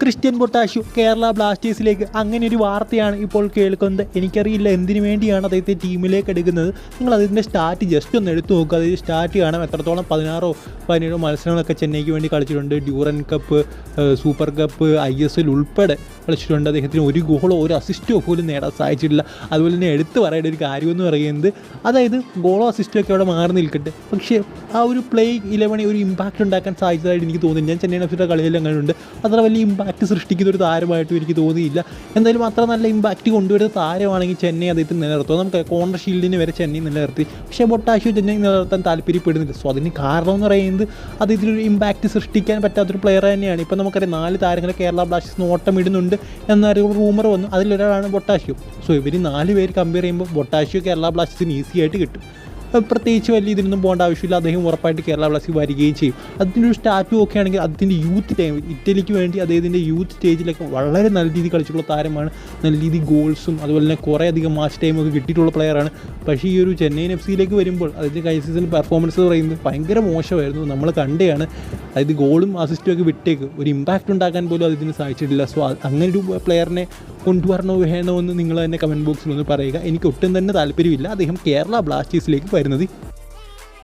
Christian പൊട്ടാഷ്യു Kerala ബ്ലാസ്റ്റേഴ്സിലേക്ക്. അങ്ങനെ ഒരു വാർത്തയാണ് ഇപ്പോൾ കേൾക്കുന്നത്. എനിക്കറിയില്ല എന്തിനു വേണ്ടിയാണ് അദ്ദേഹത്തെ ടീമിലേക്ക് എടുക്കുന്നത്. നിങ്ങൾ അതിന്റെ സ്റ്റാർട്ട് ജസ്റ്റ് ഒന്ന് എടുത്തു നോക്കുക അതായത് സ്റ്റാറ്റ് കാണാം. എത്രത്തോളം? പതിനാറോ പതിനേഴോ മത്സരങ്ങളൊക്കെ ചെന്നൈക്ക് വേണ്ടി കളിച്ചിട്ടുണ്ട്. Durand cup super cup I S L ഉൾപ്പെടെ കളിച്ചിട്ടുണ്ട്. അദ്ദേഹത്തിന് ഒരു ഗോളോ ഒരു അസിസ്റ്റോ പോലും നേടാൻ സാധിച്ചിട്ടില്ല. അതുപോലെ തന്നെ എടുത്തു പറയേണ്ട ഒരു കാര്യമെന്ന് പറയുന്നത് അതായത് ഗോളോ അസിസ്റ്റോ ഒക്കെ അവിടെ മാറി നിൽക്കട്ടെ. പക്ഷേ ആ ഒരു പ്ലേ ഇലവനെ ഒരു ഇമ്പാക്റ്റ് ഉണ്ടാക്കാൻ സാധിച്ചതായിട്ട് എനിക്ക് തോന്നുന്നു. ഞാൻ ചെന്നൈ എഫ് കളിയെല്ലാം അങ്ങനെയുണ്ട് അത്ര വലിയ ഇമ്പാക്റ്റ് സൃഷ്ടിക്കുന്ന ഒരു താരമായിട്ടും എനിക്ക് തോന്നിയില്ല. എന്തായാലും അത്ര നല്ല ഇമ്പാക്റ്റ് കൊണ്ടുവരുന്ന താരമാണെങ്കിൽ ചെന്നൈ അദ്ദേഹത്തിന് നിലനിർത്തും. നമുക്ക് കോർണർ ഷീൽഡിന് വരെ ചെന്നൈ നിലനിർത്തി. പക്ഷേ ബൊട്ടാശു ചെന്നൈ നിലനിർത്താൻ താല്പര്യപ്പെടുന്നില്ല. സോ അതിന് കാരണം എന്ന് പറയുന്നത് അദ്ദേഹത്തിനൊരു ഇമ്പാക്റ്റ് സൃഷ്ടിക്കാൻ പറ്റാത്തൊരു പ്ലെയർ തന്നെയാണ്. ഇപ്പം നമുക്കറിയാം നാല് താരങ്ങൾ കേരള ബ്ലാസ്റ്റേഴ്സ് ഇടുന്നുണ്ട് എന്നൊരു റൂമർ വന്നു. അതിലൊരാളാണ് ബൊട്ടാഷ്യോ. സോ ഇവർ നാല് പേര് കമ്പയർ ചെയ്യുമ്പോൾ ബൊട്ടാഷ്യോ കേരള ബ്ലാസ്റ്റേഴ്സിന് ഈസി ആയിട്ട് കിട്ടും. പ്രത്യേകിച്ച് വലിയ ഇതിനൊന്നും പോകേണ്ട ആവശ്യമില്ല. അദ്ദേഹം ഉറപ്പായിട്ട് കേരള ബ്ലാസ്റ്റേഴ്സ് വരികയും ചെയ്യും. അതിന്റെ ഒരു സ്റ്റാറ്റു ഒക്കെ ആണെങ്കിൽ അതിന്റെ യൂത്ത് ടൈം ഇറ്റലിക്ക് വേണ്ടി അദ്ദേഹത്തിന്റെ യൂത്ത് സ്റ്റേജിലൊക്കെ വളരെ നല്ല രീതിയിൽ കളിച്ചിട്ടുള്ള താരമാണ്. നല്ല രീതി ഗോൾസും അതുപോലെ തന്നെ കുറേ അധികം മാച്ച് ടൈമൊക്കെ കിട്ടിയിട്ടുള്ള പ്ലെയറാണ് പക്ഷേ ഈ ഒരു ചെന്നൈയിൻ എഫ് സിയിലേക്ക് വരുമ്പോൾ അതിന്റെ കഴിഞ്ഞ സീസൺ പെർഫോമൻസ് പറയുന്നത് ഭയങ്കര മോശമായിരുന്നു. നമ്മൾ കണ്ടെയാണ് അതായത് ഗോളും അസിസ്റ്റും ഒക്കെ വിട്ടേക്ക്. ഒരു ഇമ്പാക്റ്റ് ഉണ്ടാക്കാൻ പോലും അതിന് സാധിച്ചിട്ടില്ല. സോ അങ്ങനെ ഒരു പ്ലെയറിനെ കൊണ്ടുവരണോ വേണോ എന്ന് നിങ്ങൾ തന്നെ കമന്റ് ബോക്സിൽ ഒന്ന് പറയുക. എനിക്ക് ഒട്ടും തന്നെ താല്പര്യമില്ല. അദ്ദേഹം കേരള ബ്ലാസ്റ്റേഴ്സിലേക്ക് വരുന്നത്